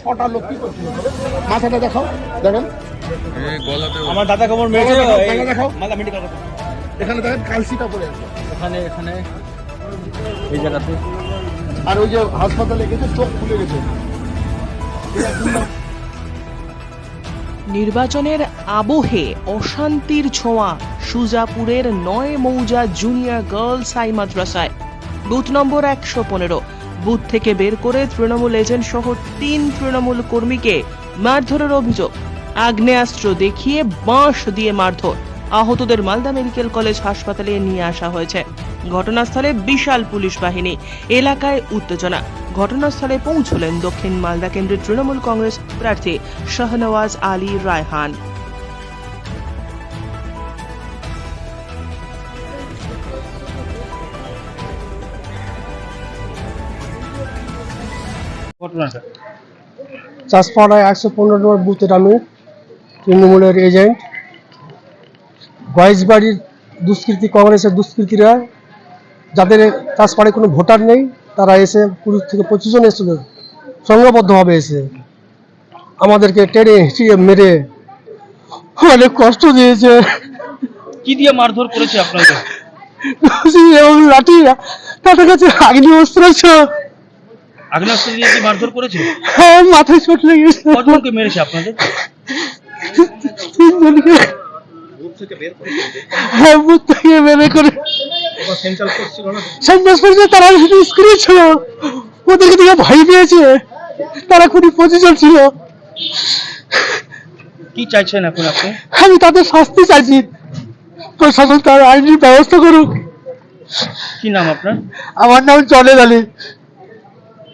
ছটা লোক কি করছিল? মাথাটা দেখাও দেখেন। আমার দাদা মেরেছে দেখাও, মেডিকেল এখানে দেখেন কালসিটা পড়ে আছে। এখানে এখানে। এই জায়গাতে। আর ওই যে হাসপাতালে গেছে চোখ খুলে গেছে। নির্বাচনের আবহে অশান্তির ছোঁয়া সুজাপুরের নয় মৌজা জুনিয়র গার্লস হাই মাদ্রাসায়। বুথ নম্বর একশো পনেরো। বুথ থেকে বের করে তৃণমূল এজেন্ট সহ তিন তৃণমূল কর্মীকে মারধরের অভিযোগ। আগ্নেয়াস্ত্র দেখিয়ে বাঁশ দিয়ে মারধর। আহতদের মালদা মেডিকেল কলেজ হাসপাতালে নিয়ে আসা হয়েছে। ঘটনাস্থলে বিশাল পুলিশ বাহিনী, এলাকায় উত্তেজনা। ঘটনাস্থলে পৌঁছলেন দক্ষিণ মালদা কেন্দ্রের তৃণমূল কংগ্রেস প্রার্থী শাহনওয়াজ আলী রায়হান। চাষপাড়ায় একশো পনেরো নম্বর বুথের আমি তৃণমূলের এজেন্ট। গয়েশবাড়ির দুষ্কৃতী কংগ্রেসের দুষ্কৃতীরা যাদের চাষপাড়ায় কোনো ভোটার নেই তারা এসে কুড়ি থেকে পঁচিশ জন এসেছিল সংঘবদ্ধভাবে এসে আমাদেরকে টেনে হিঁচিয়ে মেরে অনেক কষ্ট দিয়েছে। কি দিয়ে মারধর করেছে আপনাকে এবং লাঠি তাদের কাছে অস্ত্র ছিল। আগ্নেয়াস্ত্র দিয়ে কি মারধর করেছে? হ্যাঁ মাথায় চোট লেগেছে কতজনকে মেরেছে আপনাদের? তিনজনকে হ্যাঁ বুথ থেকে বের করে সন্ন্যাস করেছে তারা শুধু ছিল। ওদেরকে দিকে ভয় পেয়েছে। তারা ছিল। কি চাইছেন এখন আপনি? আমি তাদের শাস্তি চাইছি। প্রশাসন তার আইনি ব্যবস্থা করুক। কি নাম আপনার? আমার নাম চলে আলী।